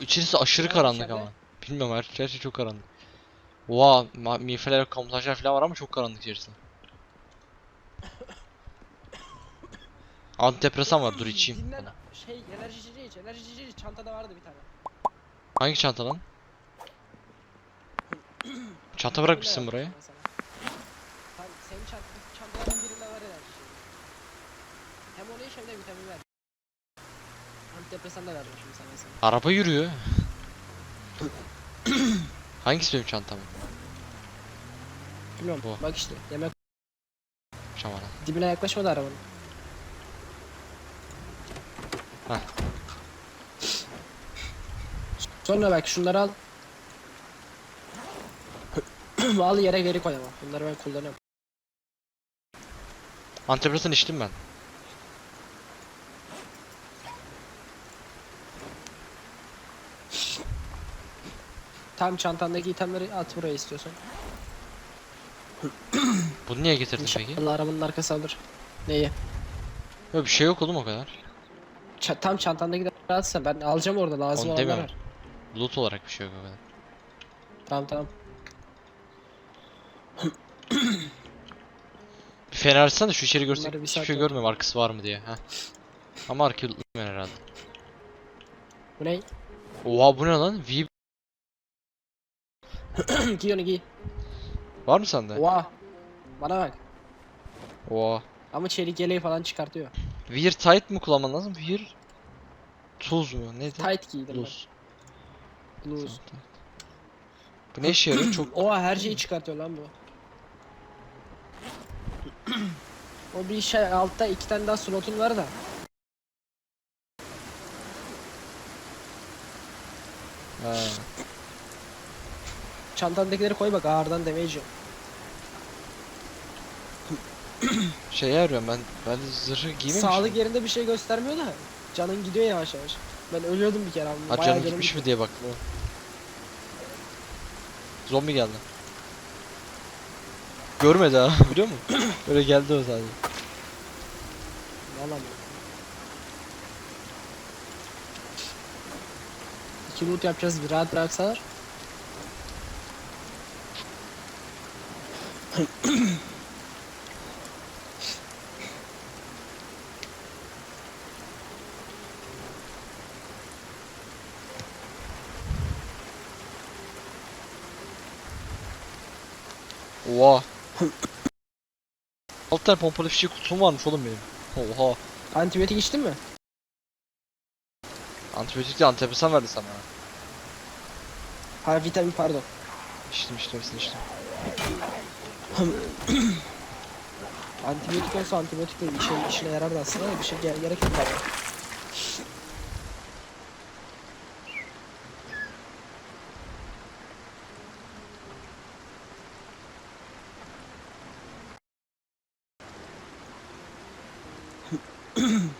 İçerisi aşırı karanlık ama. Bilmiyorum her, her şey çok karanlık. Oha ma- miğferler, kamuflajlar falan var ama çok karanlık içerisi. Antidepresan var dur içeyim. Dinlen şey enerji içeceği iç. Enerji içeceği iç. Çantada vardı bir tane. Hangi çanta lan? Çanta bırakmışsın buraya. senin çant çantaların birinde var enerji içeceği. Hem onu iç hem de vitamin ver. Antidepresan da verdim şimdi sana mesela. Araba yürüyor. Hangisi benim çantam? Bilmiyorum. Bu. Bak işte yemek Şamana. dibine yaklaşmadı arabanın. Heh. Sonra bak şunları al. al yere geri koy ama. Bunları ben kullanıyorum. Antidepresan içtim ben. Tam çantandaki itemleri at buraya istiyorsan. Bunu niye getirdin peki? İnşallah arabanın arkası alır. Neyi? Yok bir şey yok oğlum o kadar. Ça- tam çantandakileri atsan ben alacağım orada lazım Onu olanlar demiyorum. var. Loot olarak bir şey yok o kadar. Tamam tamam. Bir fener açsana şu içeri görsek Bunları bir hiçbir saat şey oldu. görmüyorum arkası var mı diye. Heh. Ama arkayı lootlamıyor herhalde. Bu ne? Oha bu ne lan? V giy onu giy. var mı sende? Oha. Bana bak. Oha. Ama çelik yeleği falan çıkartıyor. Wear tight mı kullanman lazım? Wear tools mu? Neydi? Tight giydim Blues. ben. Blues. Bu ne işe yarıyor? Çok Oha her şeyi çıkartıyor lan bu. o bir şey altta iki tane daha slotun var da. ha. Çantandakileri koy bak ağırdan damage yok. Şeye arıyorum ben. Ben zırhı giymemişim. Sağlık yerinde bir şey göstermiyor da. Canın gidiyor yavaş yavaş. Ben ölüyordum bir kere abi. Ha canım gitmiş mi diye baktım. Zombi geldi. Görmedi ha biliyor musun? Öyle geldi o sadece. Vallahi. İki loot yapacağız bir rahat bıraksalar. Oha. Alt tane pompalı fişek kutum varmış oğlum benim. Oha. Antibiyotik içtin mi? Antibiyotik de antidepresan verdi sana. Ha vitamin pardon. İçtim içtim hepsini içtim. Antibiyotik olsa antibiyotik de işe, işine yarardı aslında ama bir şey ge- gerek yok galiba.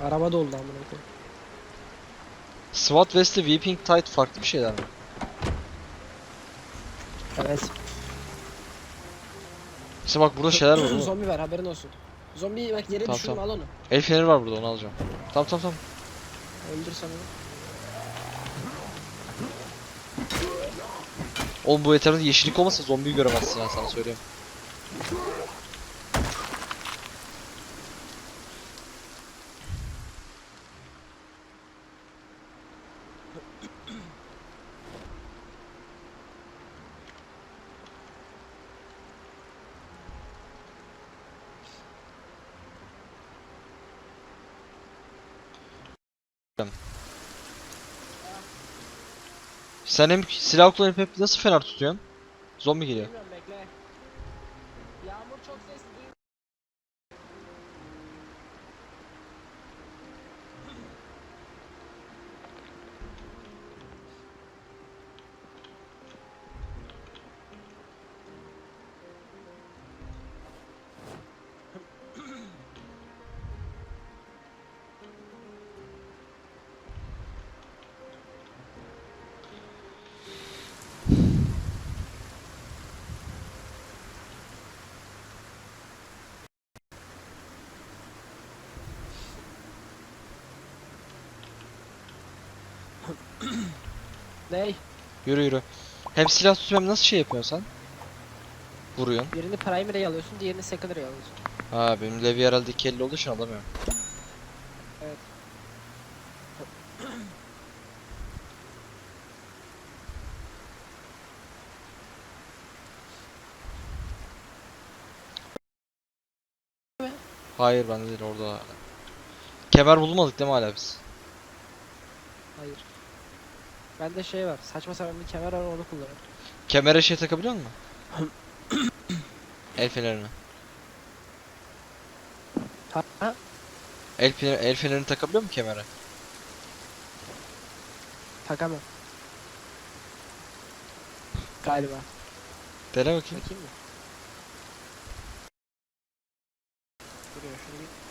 Araba doldu amına koyayım. SWAT West'le Weeping Tide farklı bir şeyler mi? Evet. İşte bak burada şeyler var. Zombi var haberin olsun. Zombi bak yere Tamam, düşürüm tamam. al onu. El feneri var burada onu alacağım. Tamam tamam tamam. Öldür onu. Oğlum bu etrafta yeşillik olmasa zombiyi göremezsin ya sana söyleyeyim. Sen hem silah kullanıp hep nasıl fener tutuyorsun? Zombi geliyor. Bilmiyorum bekle. Yağmur çok sesli Ney? Yürü yürü. Hem silah tutuyorum nasıl şey yapıyorsun sen? Vuruyorsun. Birini primary'e alıyorsun, diğerini secondary'e alıyorsun. Ha benim levi herhalde kelli olduğu için alamıyorum. Evet. Hayır bende değil orada. Kemer bulmadık değil mi hala biz? Hayır. Bende şey var, saçma sapan bir kemer var onu kullanıyorum. Kemere şey takabiliyor musun? el fenerini. Ha? El, fener, el fenerini takabiliyor mu kemere? Takamam. Galiba. Dene bakayım. Bakayım mı? Duruyor şunu bir.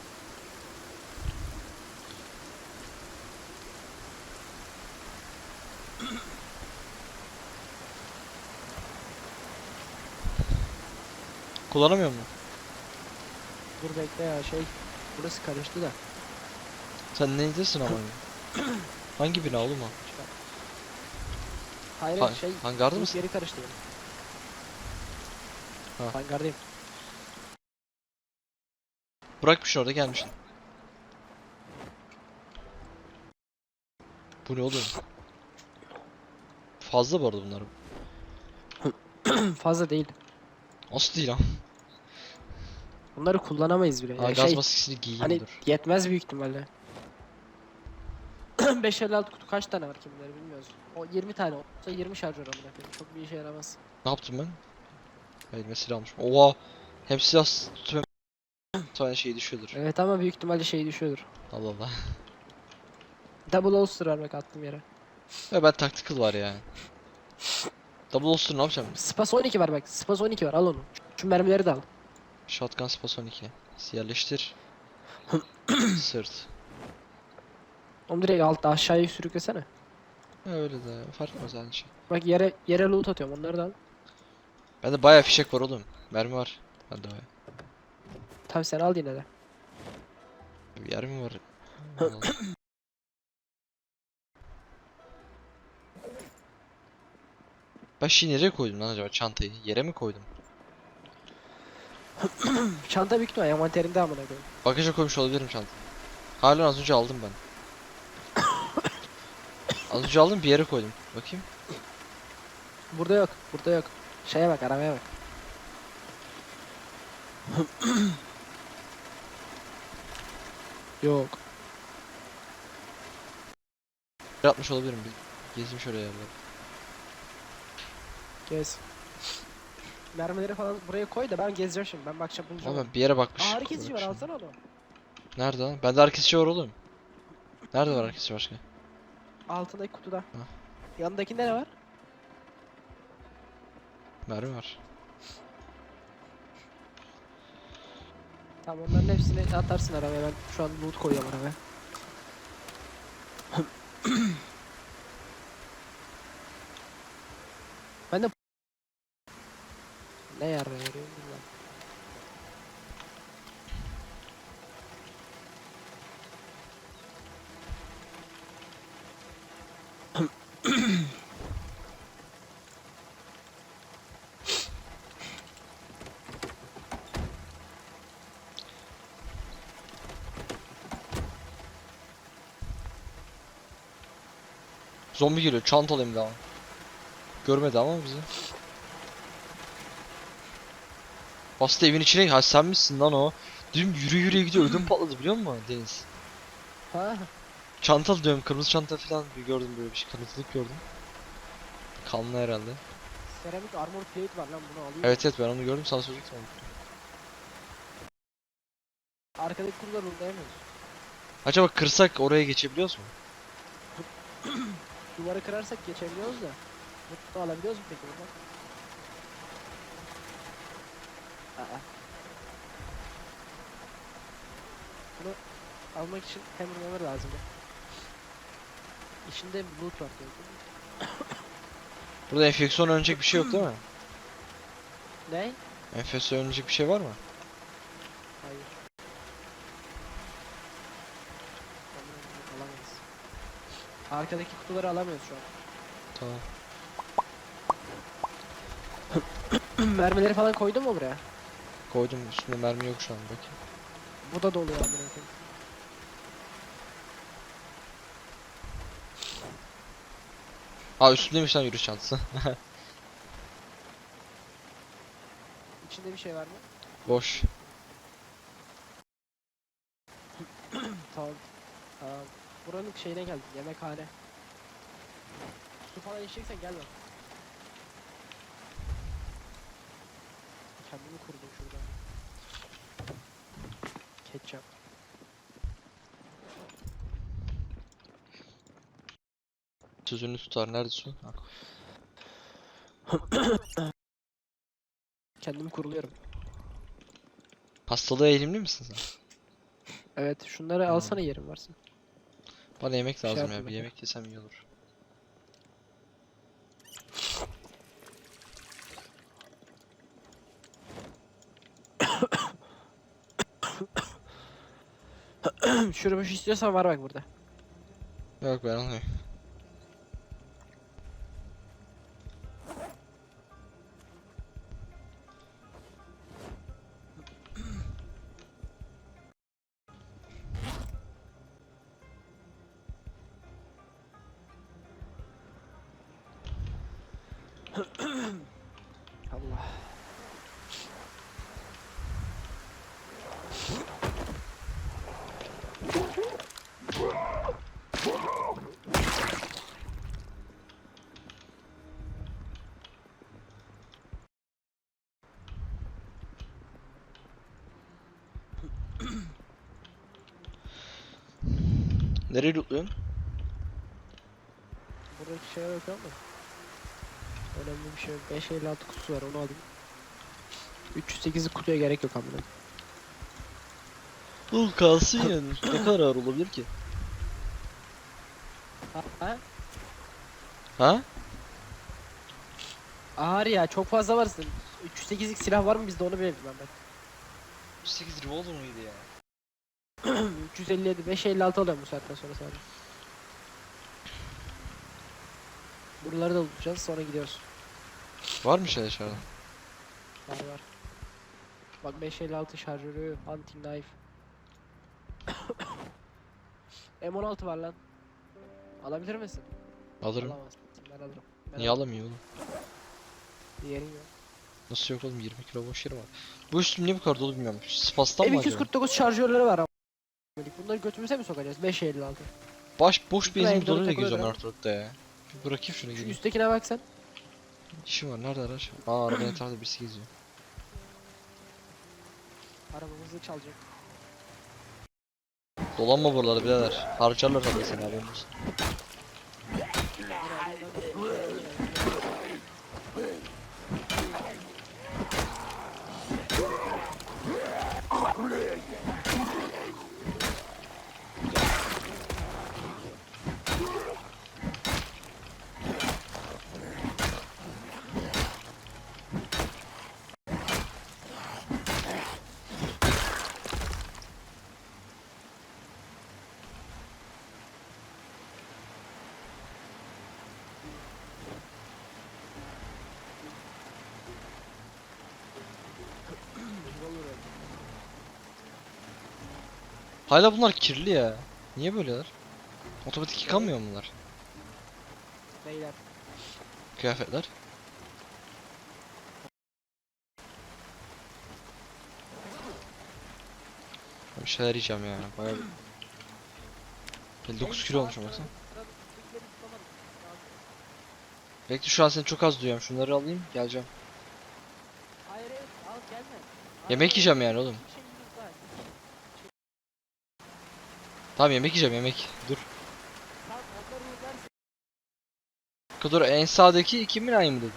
Kullanamıyor mu? Dur bekle ya şey. Burası karıştı da. Sen neydesin ama? Hangi bina oğlum o? Hayır Ha- şey. hangarda mısın? Yeri karıştı benim. Ha. Hangardayım. Bırakmışsın orada gelmişsin. Bu ne oğlum? Fazla bu arada bunlar. Fazla değil. Nasıl değil lan? Bunları kullanamayız bile. Ha, Ya gaz şey, maskesini giyeyim hani yetmez büyük ihtimalle. 556 kutu kaç tane var kim bilir bilmiyoruz. O 20 tane olsa 20 şarjör amına koyayım. Çok bir işe yaramaz. Ne yaptım ben? Elime silah almışım. Oha! Hem silah tutuyorum. Bir tane şey düşüyordur. Evet ama büyük ihtimalle şey düşüyordur. Allah Allah. Double holster var bak attım yere. Ya ben tactical var yani. Double holster ne yapacağım? Spas 12 var bak. Spas 12 var al onu. Şu mermileri de al. Shotgun Spas 12. Yerleştir. Sırt. Onu direkt altta aşağıya sürüklesene. Ha, öyle de fark etmez aynı şey. Bak yere yere loot atıyorum onları da al. Bende bayağı fişek var oğlum. Mermi var. Bende bayağı. Tabi sen al yine de. Bir yer mi var? Ben şeyi nereye koydum lan acaba çantayı? Yere mi koydum? Çanta büyük ihtimalle envanterinde amına koyayım. Bagaja koymuş olabilirim çantayı. Halen az önce aldım ben. Az önce aldım bir yere koydum. Bakayım. Burada yok. Burada yok. Şeye bak arabaya bak. yok. Atmış olabilirim. Gezeyim şöyle yerlere. Gez. Mermileri falan buraya koy da ben gezeceğim şimdi. Ben bakacağım bulacağım. Ben bir yere bakmış. Ağrı kesici var alsana onu. Nerede lan? Bende ağrı kesici var oğlum. Nerede var ağrı kesici başka? Altındaki kutuda. Yanındakinde ne var? Mermi var. Tamam onların hepsini atarsın arabaya ben şu an loot koyuyorum arabaya. ben de ne yarra yarıyor bilmem. Zombi geliyor. Çantalıyım daha. Görmedi ama bizi. Bastı evin içine. Ha sen misin lan o? Dün yürü yürüye gidiyor. Ödüm patladı biliyor musun Deniz? Ha Çantal diyorum. Kırmızı çanta falan bir gördüm böyle bir şey. Kanıtlık gördüm. Kanlı herhalde. seramik armor plate var lan bunu alayım. Evet evet ben onu gördüm. Sana söyleyecektim onu. Arkadaki kutuları lootlayamıyoruz. Acaba kırsak oraya geçebiliyoruz mu? Duvarı kırarsak geçebiliyoruz da. Mutlu alabiliyoruz mu peki buradan? Aa. Bunu almak için hammer hammer lazım. İçinde loot var? Burada enfeksiyon önecek bir şey yok değil mi? Ne? Enfeksiyon önecek bir şey var mı? Hayır. Alamayız. Arkadaki kutuları alamıyoruz şu an. Tamam. Mermileri falan koydun mu buraya? Koydum üstünde mermi yok şu an bakayım. Bu da doluyor amına koyayım. Aa üstündeymiş lan yürüyüş çantası. İçinde bir şey var mı? Boş. Tamam. Tamam. Buranın şeyine geldim. Yemekhane. Su falan içeceksen gel bak. Kendimi kurdum Ketçap. Sözünü tutar. Nerede su? Kendimi kuruluyorum. Hastalığa eğilimli misin sen? Evet şunları Hmm. alsana yerim varsın. Bana yemek Şey lazım ya. yapayım Bir ben. yemek yesem iyi olur. Şurubuş istiyorsan var bak burada. Yok ben almıyorum. Allah. Nereye lootluyorsun? Buradaki şeye yok ama. Önemli bir şey yok. 556 kutusu var onu alayım. 308'lik kutuya gerek yok amına. Oğlum kalsın yani. ne kadar ağır olabilir ki? Ha? ha? Ha? Ağır ya çok fazla varsın. 308'lik silah var mı bizde onu bilelim ben. 8 revolver mıydı ya? Ben. 357 556 alıyorum bu saatten sonra sadece. Buraları da tutacağız sonra gidiyoruz. Var mı şey dışarıda? Var var. Bak 556 şarjörü, hunting knife. M16 var lan. Alabilir misin? Alırım. Alamazsın. Ben alırım. Ben Niye alamıyor oğlum? alırım. Yerin yok. Nasıl yok oğlum 20 kilo boş yeri var. Bu üstüm niye bu kadar dolu bilmiyorum. Spastan mı acaba? M249 şarjörleri var ama. Bunları götümüze mi sokacağız? 556. Baş boş benzin bidonuyla geziyorum ortalıkta ya. Bir bırakayım şunu Şu gideyim. üsttekine bak sen. İşim var nerede araç? Aa arabanın etrafında birisi geziyor. Arabamızı çalacak. Dolanma buralarda birader. Harcarlar tabii seni haberin olsun. Hala bunlar kirli ya. Niye böyleler? Otomatik yıkanmıyor mu bunlar? Beyler. Kıyafetler. Bir şeyler yiyeceğim ya. Bayağı bir... 59 kilo olmuşum baksana. Bekle şu an seni çok az duyuyorum. Şunları alayım geleceğim. Hayır evet al gelme. Yemek yiyeceğim yani oğlum. Bir şeyimiz var. Tamam yemek yiyeceğim yemek. Dur. Dur en sağdaki iki mi aynı mı dedim?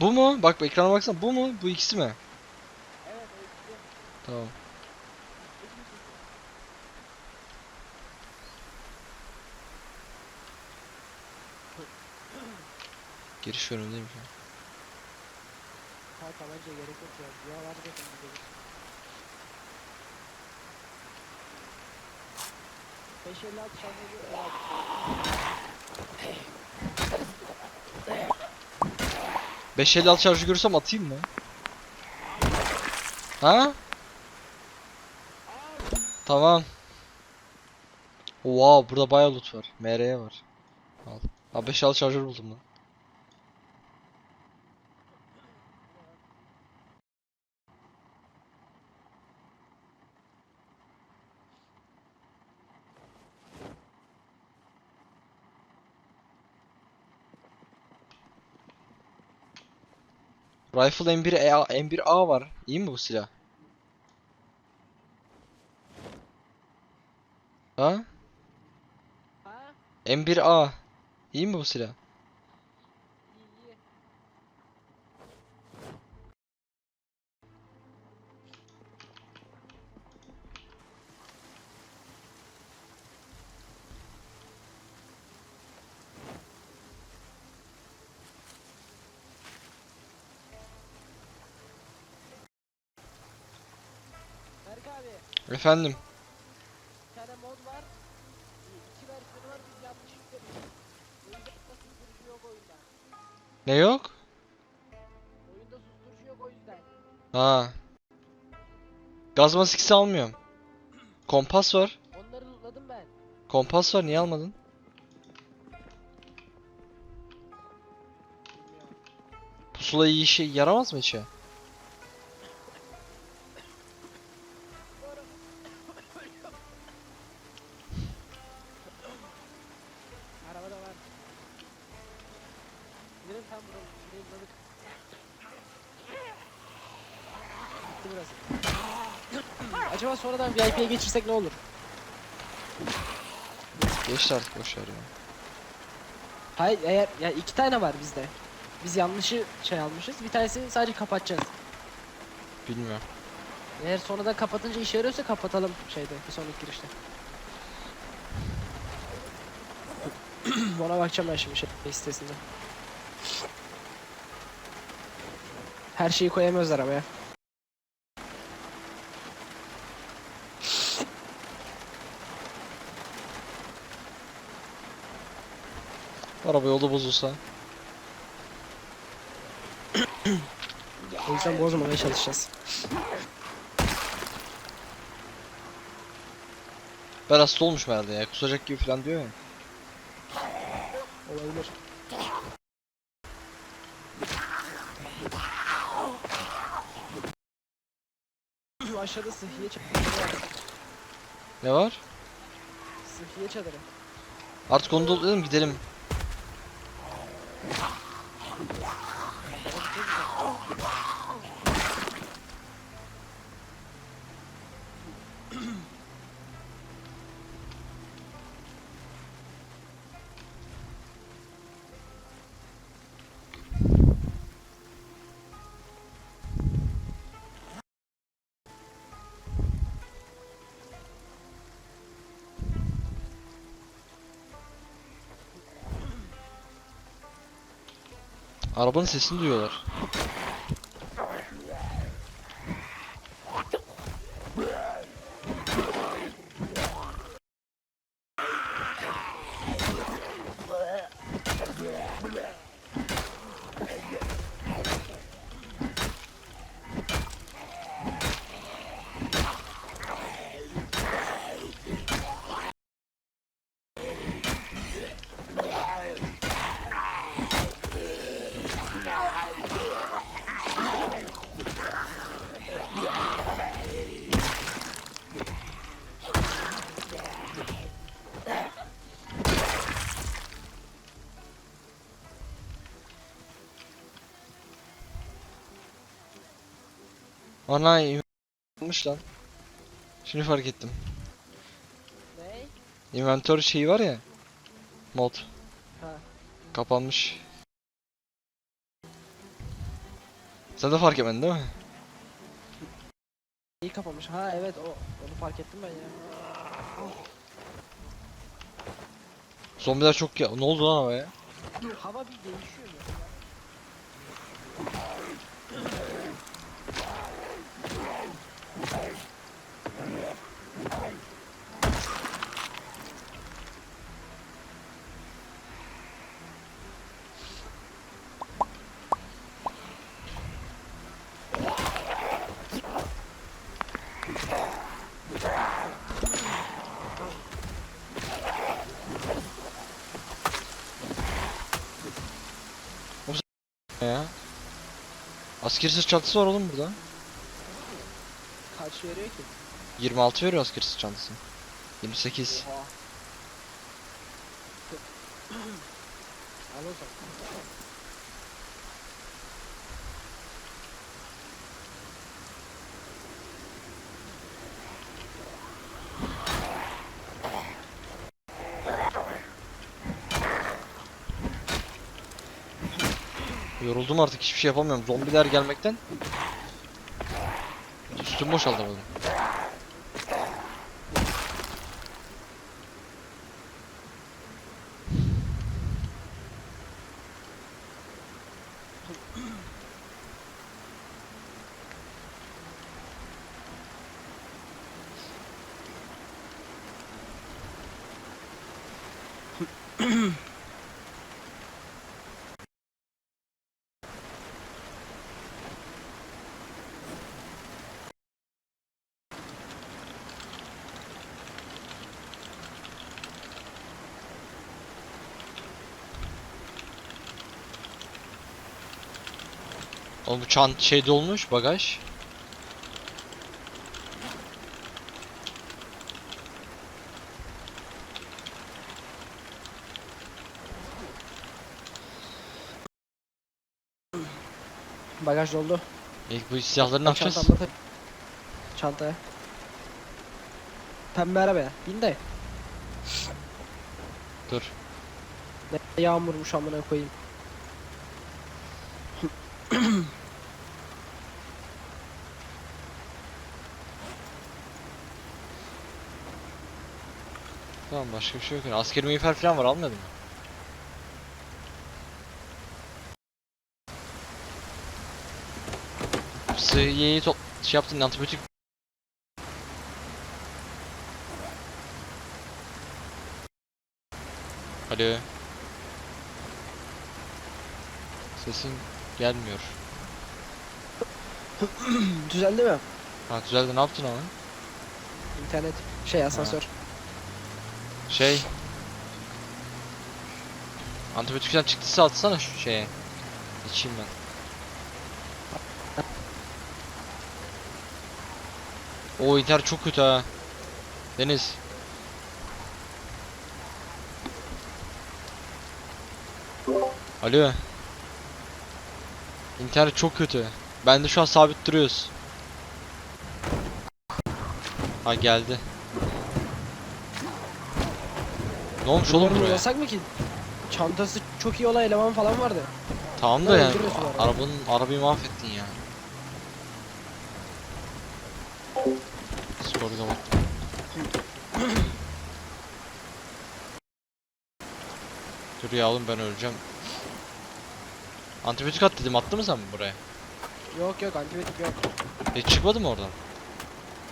Bu mu? Bak ekrana baksana bu mu? Bu ikisi mi? Tamam. Giriş önündeyim şu an. Bence gerek yok ya. Zaten bize bir. 556 şarjörü evet. 556 şarjı görürsem atayım mı? Ha? Tamam. Wow burada bayağı loot var. MR'ye var. Al. Ha 556 şarjör buldum lan. Rifle M1A, M1A var. İyi mi bu silah? Ha? Ha? M1A. İyi mi bu silah? İyi iyi. Berk abi, Efendim. Ne yok? Oyunda susturucu yok o yüzden. Ha. Gaz maskesi almıyorum. Kompas var. Onları lootladım ben. Kompas var niye almadın? Pusula iyi işe yaramaz mı içe? VIP'ye geçirsek ne olur? Geçti artık boş ver ya. Hayır eğer ya iki tane var bizde. Biz yanlışı şey almışız. Bir tanesini sadece kapatacağız. Bilmiyorum. Eğer sonradan kapatınca işe yarıyorsa kapatalım şeyde bir sonraki girişte. Ona bakacağım ben şimdi şey sitesinde. Her şeyi koyamıyoruz arabaya. Araba yolda bozulsa. O yüzden bozmamaya çalışacağız. Ben hasta olmuşum herhalde ya. Kusacak gibi falan diyor ya. Olabilir. Aşağıda sıhhiye çadırı. Ne var? Sıhhiye çadırı. Artık onu dolduralım gidelim. 啊好厉害啊我的天呐好厉害 Arabanın sesini duyuyorlar. Ana yapmış lan. Şimdi fark ettim. Ne? Inventör şeyi var ya. Mod. Ha. Kapanmış. Sen de fark etmedin değil mi? İyi kapamış. Ha evet o. Onu fark ettim ben ya. Zombiler çok ya. Ne oldu lan havaya? Hava bir değişiyor ya. Askeri sırt çantası var oğlum burada. Kaç veriyor ki? 26 veriyor askeri sırt çantası. 28. Oha. Al o zaman. Yoruldum artık hiçbir şey yapamıyorum. Zombiler gelmekten. Üstüm boşaldı böyle. Oğlum bu çant şey dolmuş bagaj. Bagaj doldu. İlk bu silahları ne yapacağız? Çantamda tabii. Çantaya. Pembe arabaya. Bin de. Dur. Ne yağmurmuş amına koyayım. Başka bir şey yok. yani. Askeri miğfer falan var almadın mı? Sıhhiyeyi top şey yaptın antibiyotik Alo. Sesin gelmiyor. Düzeldi mi? Ha düzeldi ne yaptın ama? İnternet. Şey asansör. Şey. Antibiyotikten çıktısı atsana şu şeye. İçeyim ben. O internet çok kötü ha. Deniz. Alo. İnternet çok kötü. Ben de şu an sabit duruyoruz. Ha geldi. Ne olmuş oğlum buraya? Yasak mı ki? Çantası çok iyi olan eleman falan vardı. Tamam da Bunları yani öldürüyorsun a- arada. arabanın arabayı mahvettin ya. Skoru kapat. Dur ya oğlum ben öleceğim. Antibiyotik at dedim attı mı sen buraya? Yok yok antibiyotik yok. Hiç çıkmadı mı oradan?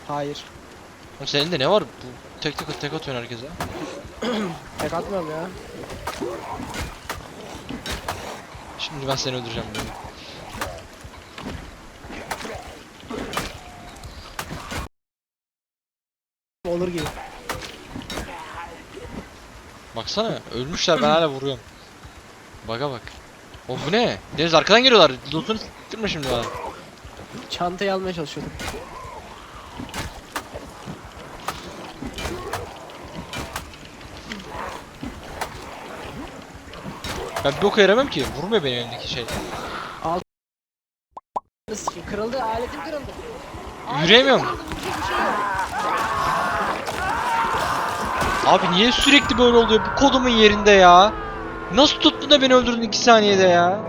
Hayır. Oğlum senin de ne var? Bu tek tek tek atıyorsun herkese. Tek atmıyorum ya. Şimdi ben seni öldüreceğim böyle. Olur gibi. Baksana ölmüşler ben hala vuruyorum. Baga bak. O bu ne? Deniz arkadan geliyorlar. Loot'unu s**tirme şimdi bana. Çantayı almaya çalışıyordum. Ben bir oka yaramam ki. Vurmuyor benim elimdeki şey. Nasıl kırıldı? Aletim kırıldı. Aletim Yürüyemiyorum. şey. Abi niye sürekli böyle oluyor bu kodumun yerinde ya? Nasıl tuttun da beni öldürdün 2 saniyede ya?